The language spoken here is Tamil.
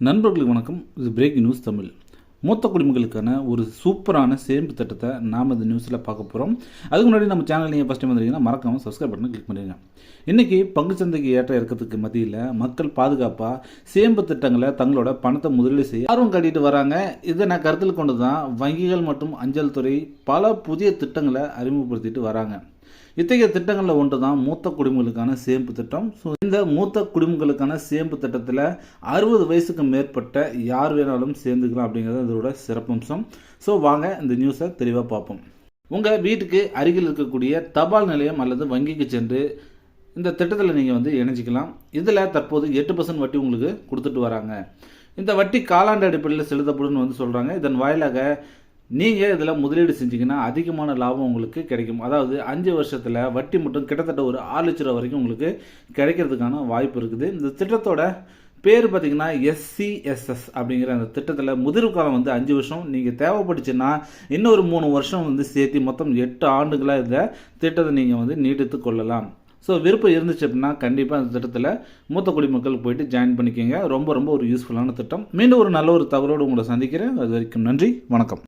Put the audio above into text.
நண்பர்களுக்கு வணக்கம். இது பிரேக் நியூஸ் தமிழ். மூத்த குடிமக்களுக்கான ஒரு சூப்பரான சேமிப்பு திட்டத்தை நாம் இந்த நியூஸில் பார்க்க போகிறோம் அதுக்கு முன்னாடி நம்ம சேனல் நீங்கள் ஃபஸ்ட் டைம் மறக்காமல் சப்ஸ்கிரைப் பண்ணி கிளிக் பண்ணிடுங்க இன்றைக்கி பங்குச்சந்தைக்கு ஏற்ற இறக்கத்துக்கு மத்தியில் மக்கள் பாதுகாப்பாக சேமிப்பு திட்டங்களை தங்களோட பணத்தை முதலீடு செய்ய ஆர்வம் காட்டிட்டு வராங்க. இதை நான் கருத்தில் கொண்டு தான் வங்கிகள் மற்றும் அஞ்சல் துறை பல புதிய திட்டங்களை அறிமுகப்படுத்திட்டு வராங்க. இத்தகைய திட்டங்களில் ஒன்று தான் மூத்த குடிமக்களுக்கான சேமிப்பு திட்டம். ஸோ இந்த மூத்த குடிமக்களுக்கான சேமிப்பு திட்டத்தில் அறுபது வயசுக்கு மேற்பட்ட யார் வேணாலும் சேர்ந்துக்கலாம் அப்படிங்கிறது இதோட சிறப்பம்சம். ஸோ வாங்க இந்த நியூஸை தெளிவாக பார்ப்போம். உங்கள் வீட்டுக்கு அருகில் இருக்கக்கூடிய தபால் நிலையம் அல்லது வங்கிக்கு சென்று இந்த திட்டத்தில் நீங்கள் வந்து இணைஞ்சிக்கலாம். இதில் தற்போது எட்டு பர்சன்ட் வட்டி உங்களுக்கு கொடுத்துட்டு வராங்க. இந்த வட்டி காலாண்டு அடிப்படையில் செலுத்தப்படும் வந்து சொல்கிறாங்க இதன் வாயிலாக நீங்கள் இதில் முதலீடு செஞ்சிங்கன்னா அதிகமான லாபம் உங்களுக்கு கிடைக்கும். அதாவது அஞ்சு வருஷத்தில் வட்டி மட்டும் கிட்டத்தட்ட ஒரு ஆறு லட்ச ரூபா வரைக்கும் உங்களுக்கு கிடைக்கிறதுக்கான வாய்ப்பு இருக்குது. இந்த திட்டத்தோட பேர் பார்த்தீங்கன்னா எஸ்சிஎஸ்எஸ் அப்படிங்கிற அந்த திட்டத்தில் முதிர்வு காலம் வந்து அஞ்சு வருஷம். நீங்கள் தேவைப்பட்டுச்சுன்னா இன்னொரு மூணு வருஷம் வந்து சேர்த்து மொத்தம் எட்டு ஆண்டுகளாக இந்த திட்டத்தை நீங்கள் வந்து நீட்டித்து கொள்ளலாம். ஸோ விருப்பம் இருந்துச்சு அப்படின்னா கண்டிப்பாக அந்த திட்டத்தில் மூத்த குடிமக்கள் போயிட்டு ஜாயின் பண்ணிக்கோங்க. ரொம்ப ரொம்ப ஒரு யூஸ்ஃபுல்லான திட்டம். மீண்டும் ஒரு நல்ல ஒரு தகவலோடு உங்களை சந்திக்கிறேன். அது வரைக்கும் நன்றி. வணக்கம்.